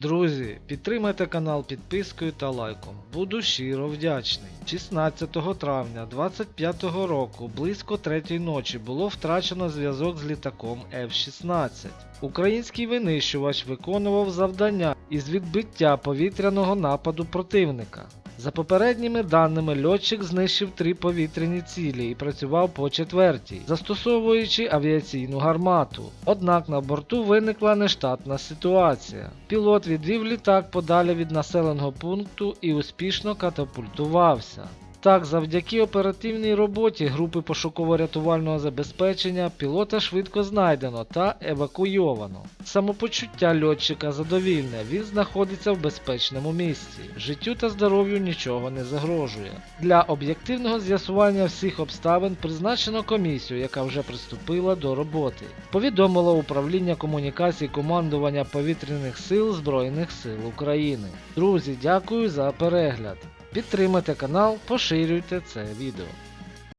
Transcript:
Друзі, підтримайте канал підпискою та лайком. Буду щиро вдячний. 16 травня 25 року близько третій ночі було втрачено зв'язок з літаком F-16. Український винищувач виконував завдання із відбиття повітряного нападу противника. За попередніми даними, льотчик знищив три повітряні цілі і працював по четвертій, застосовуючи авіаційну гармату. Однак на борту виникла нештатна ситуація. Пілот відвів літак подалі від населеного пункту і успішно катапультувався. Так, завдяки оперативній роботі групи пошуково-рятувального забезпечення пілота швидко знайдено та евакуйовано. Самопочуття льотчика задовільне, він знаходиться в безпечному місці. Життю та здоров'ю нічого не загрожує. Для об'єктивного з'ясування всіх обставин призначено комісію, яка вже приступила до роботи. Повідомило управління комунікацій командування повітряних сил Збройних сил України. Друзі, дякую за перегляд. Підтримайте канал, поширюйте це відео.